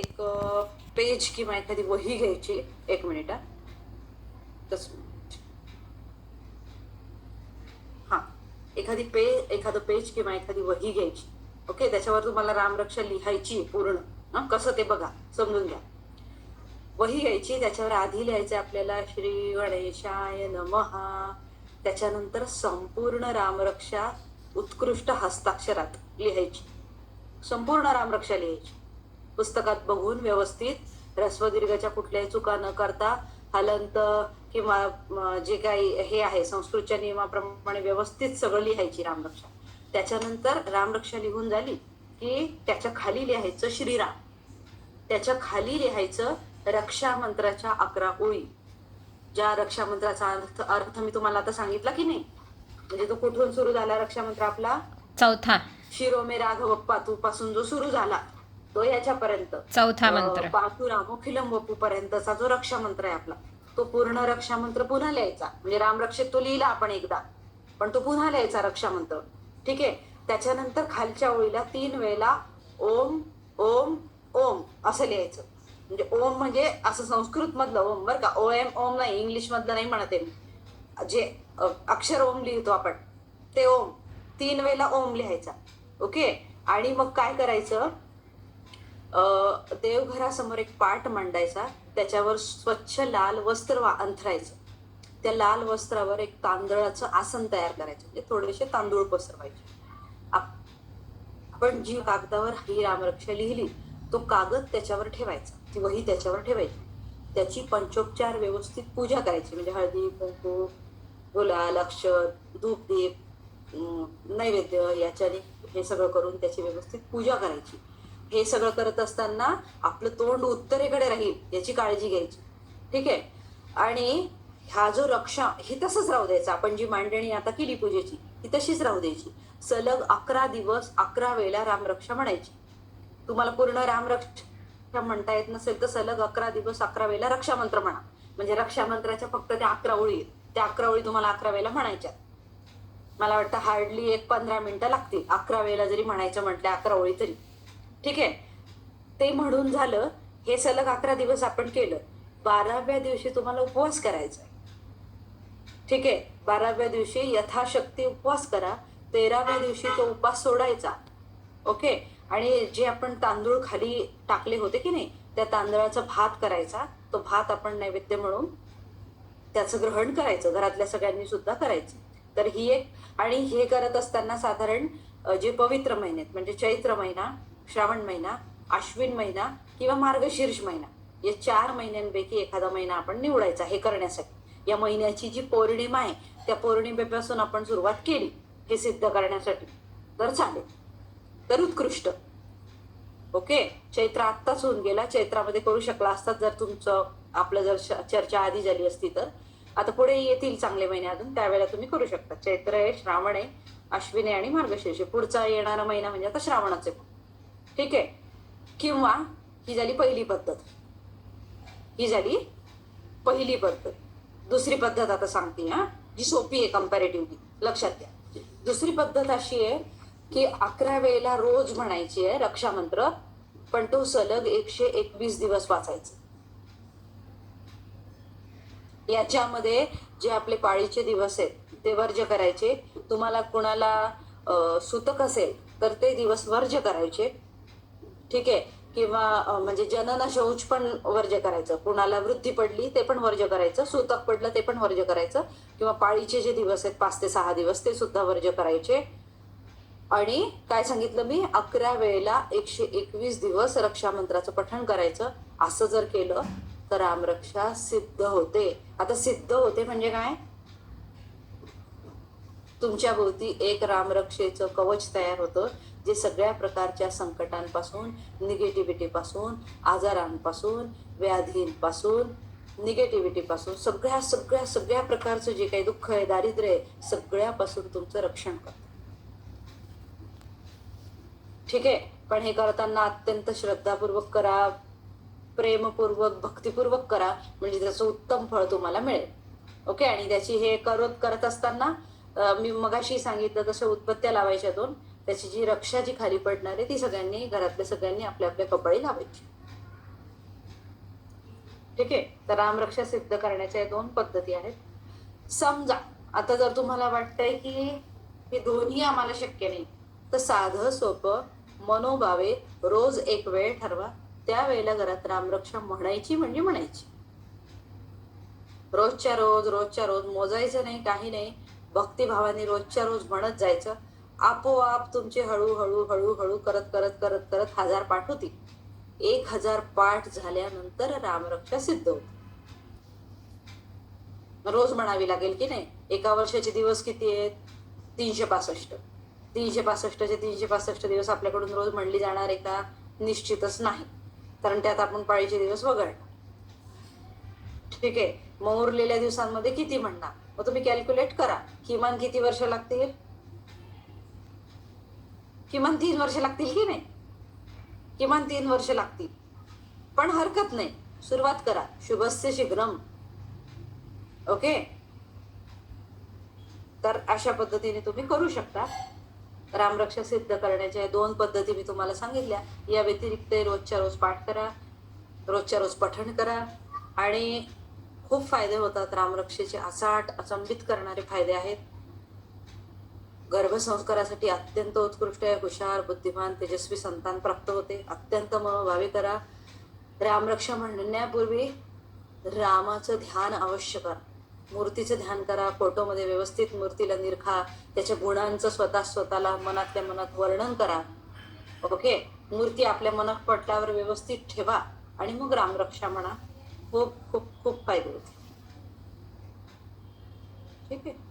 एक पेज किंवा एखादी वही घ्यायची. एक मिनिट हा. तस हा. एखादी पे एखादं पेज किंवा एखादी वही घ्यायची. ओके त्याच्यावर तुम्हाला रामरक्षा लिहायची पूर्ण. कसं ते बघा. समजून घ्या. वही घ्यायची. त्याच्यावर आधी लिहायचं आपल्याला श्री गणेशाय नमहा त्याच्यानंतर संपूर्ण रामरक्षा उत्कृष्ट हस्ताक्षरात लिहायची. संपूर्ण रामरक्षा लिहायची. पुस्तकात बघून व्यवस्थित रस्वदीर्घच्या कुठल्याही चुका न करता हलंत किंवा जे काही हे आहे संस्कृतच्या नियमाप्रमाणे व्यवस्थित सगळं लिहायची रामरक्षा. त्याच्यानंतर रामरक्षा लिहून झाली की त्याच्याखाली लिहायचं श्रीराम. त्याच्याखाली लिहायचं रक्षा मंत्राच्या अकरा ओळी. ज्या रक्षा मंत्राचा अर्थ अर्थ मी तुम्हाला आता सांगितला की नाही? म्हणजे तो कुठून सुरू झाला रक्षा मंत्र आपला? चौथा. शिरोमे राघव पातू पासून जो सुरू झाला. तो याच्यापर्यंत. चौथा मंत्र. रामोखिलम वपू पर्यंतचा जो रक्षा मंत्र आहे आपला तो पूर्ण रक्षा मंत्र पुन्हा लिहायचा. म्हणजे रामरक्षेत तो लिहिला आपण एकदा पण तो पुन्हा लिहायचा रक्षा मंत्र ठीक आहे? त्याच्यानंतर खालच्या ओळीला तीन वेळेला ओम ओम ओम असं लिहायचं. म्हणजे ओम म्हणजे असं संस्कृत मधलं ओम बरं का. ओ एम ओम नाही इंग्लिश मधलं नाही म्हणत आहे मी. जे अक्षर ओम लिहितो आपण ते ओम. तीन वेळेला ओम लिहायचा. ओके? आणि मग काय करायचं? देवघरासमोर एक पाट मांडायचा त्याच्यावर स्वच्छ लाल वस्त्र वा- अंथरायचं. त्या लाल वस्त्रावर एक तांदळाचं आसन तयार करायचं म्हणजे थोडेसे तांदूळ पसरवायचे. आप- आपण जी कागदावर ही रामरक्षा लिहिली तो कागद त्याच्यावर ठेवायचा ती वही त्याच्यावर ठेवायची. त्याची पंचोपचार व्यवस्थित पूजा करायची म्हणजे हळदी कुंकू गुलाल अक्षर धूप दीप नैवेद्य याच्याने हे सगळं करून त्याची व्यवस्थित पूजा करायची. हे सगळं करत असताना आपलं तोंड उत्तरेकडे राहील याची काळजी घ्यायची. ठीक आहे? आणि हा जो रक्षा हे तसंच राहू द्यायचं. आपण जी मांडणी आता केली पूजेची ती तशीच राहू द्यायची. सलग अकरा दिवस अकरा वेळेला रामरक्षा म्हणायची. तुम्हाला पूर्ण रामरक्षा म्हणता येत नसेल तर सलग अकरा दिवस अकरा वेळेला रक्षामंत्र म्हणा. म्हणजे रक्षामंत्राच्या फक्त त्या अकरा ओळी त्या अकरा ओळी तुम्हाला अकरा वेळेला म्हणायच्या. मला वाटतं हार्डली एक पंधरा मिनिटं लागतील. अकरा वेळेला जरी म्हणायचं म्हटलं अकरा ओळी तरी. ठीक आहे? ते म्हणून झालं हे सलग अकरा दिवस आपण केलं. बाराव्या दिवशी तुम्हाला उपवास करायचा आहे. ठीक आहे? बाराव्या दिवशी यथाशक्ती उपवास करा. तेराव्या दिवशी तो उपवास सोडायचा. ओके? आणि जे आपण तांदूळ खाली टाकले होते की नाही त्या तांदळाचा भात करायचा. तो भात आपण नैवेद्य म्हणून त्याचं ग्रहण करायचं. घरातल्या सगळ्यांनी सुद्धा करायचं. तर ही एक आणि हे करत असताना साधारण जे पवित्र महिने आहेत म्हणजे चैत्र महिना श्रावण महिना अश्विन महिना किंवा मार्गशीर्ष महिना. या चार महिन्यांपैकी एखादा महिना आपण निवडायचा हे करण्यासाठी. या महिन्याची जी पौर्णिमा आहे त्या पौर्णिमेपासून आपण सुरुवात केली हे सिद्ध करण्यासाठी. तर चालेल. तर उत्कृष्ट. ओके? चैत्र आत्ताच होऊन गेला. चैत्रामध्ये करू शकला असतात जर तुमचं आपलं जर चर्चा आधी झाली असती तर. आता पुढे येतील चांगले महिने अजून त्यावेळेला तुम्ही करू शकता. चैत्र आहे श्रावण आहे अश्विन आहे आणि मार्गशीर्ष आहे. पुढचा येणारा महिना म्हणजे आता श्रावणाचे. आहे ठीक आहे. किंवा ही झाली पहिली पद्धत. ही झाली पहिली पद्धत. दुसरी पद्धत आता सांगते हा. जी सोपी आहे कम्पॅरेटिव्हली लक्षात घ्या. दुसरी पद्धत अशी आहे की अकरा वेळेला रोज म्हणायची आहे रक्षामंत्र पण तो सलग एकशे एकवीस दिवस वाचायचा. याच्यामध्ये जे आपले पाळीचे दिवस आहेत ते वर्ज्य करायचे. तुम्हाला कुणाला सुतक असेल तर ते दिवस वर्ज्य करायचे. ठीक आहे? किंवा म्हणजे जनन शौच पण वर्ज्य करायचं. कुणाला वृद्धी पडली ते पण वर्ज्य करायचं. सुतक पडलं ते पण वर्ज्य करायचं. किंवा पाळीचे जे दिवस आहेत पाच ते सहा दिवस ते सुद्धा वर्ज्य करायचे. आणि काय सांगितलं मी? अकरा वेळेला एकशे एकवीस दिवस रक्षा मंत्राचं पठण करायचं. असं जर केलं तर रामरक्षा सिद्ध होते. आता सिद्ध होते म्हणजे काय? तुमच्या भोवती एक रामरक्षेचं कवच तयार होतं. जे सगळ्या प्रकारच्या संकटांपासून निगेटिव्हिटीपासून आजारांपासून व्याधींपासून निगेटिव्हिटीपासून सगळ्या सगळ्या सगळ्या प्रकारचं जे काही दुःख आहे दारिद्र्य आहे सगळ्यापासून तुमचं रक्षण करतं ठीक आहे? पण हे करताना अत्यंत श्रद्धापूर्वक करा प्रेमपूर्वक भक्तिपूर्वक करा म्हणजे त्याचं उत्तम फळ तुम्हाला मिळेल. ओके? आणि त्याची हे करत करत असताना मी मगाशी सांगितलं तसं उत्पत्त्या लावायच्या दोन. त्याची जी रक्षा जी खाली पडणार आहे ती सगळ्यांनी घरातल्या सगळ्यांनी आपल्या आपल्या कपाळी लावायची. ठीक आहे? तर रामरक्षा सिद्ध करण्याच्या या दोन पद्धती आहेत. समजा आता जर तुम्हाला वाटतंय की हे दोन्ही आम्हाला शक्य नाही तर साधं सोपं मनोभावे रोज एक वेळ ठरवा. त्या वेळेला घरात रामरक्षा म्हणायची म्हणजे म्हणायची. रोजच्या रोज रोजच्या रोज मोजायचं नाही काही नाही. भक्तिभावाने रोजच्या रोज म्हणत जायचं. आपोआप तुमचे हळूहळू हळूहळू करत करत करत करत हजार पाठ होतील एक हजार पाठ झाल्यानंतर रामरक्षा सिद्ध होते. रोज म्हणावी लागेल की नाही एका वर्षाचे दिवस किती आहेत? तीनशे पासष्ट. तीनशे पासष्टचे तीनशे पासष्ट दिवस आपल्याकडून रोज म्हणली जाणार आहे का निश्चितच नाही. कारण त्यात आपण पाळीचे दिवस वगळणार ठीक आहे मग उरलेल्या दिवसांमध्ये किती म्हणणार? मग तुम्ही कॅल्क्युलेट करा. किमान किती वर्ष लागतील? किमान तीन वर्ष लागतील की नाही? किमान तीन वर्ष लागतील. पण हरकत नाही. सुरुवात करा. शुभस्य शीघ्रम. ओके? तर अशा पद्धतीने तुम्ही करू शकता. रामरक्षा सिद्ध करण्याच्या दोन पद्धती मी तुम्हाला सांगितल्या. या व्यतिरिक्त रोजच्या रोज पाठ करा. रोजच्या रोज पठण करा. आणि खूप फायदे होतात रामरक्षेचे असाट अचंबित करणारे फायदे आहेत. गर्भसंस्कारासाठी अत्यंत उत्कृष्ट आहे हुशार बुद्धिमान तेजस्वी संतान प्राप्त होते. अत्यंत मनोभावी करा. रामरक्षा म्हणण्यापूर्वी रामाचं ध्यान अवश्य करा. मूर्तीचं ध्यान करा. फोटोमध्ये व्यवस्थित मूर्तीला निरखा त्याच्या गुणांचं स्वतः स्वतःला मनातल्या मनात वर्णन करा. ओके? मूर्ती आपल्या मनात पटल्यावर व्यवस्थित ठेवा आणि मग रामरक्षा म्हणा. खूप खूप खूप फायदे होते ठीक आहे?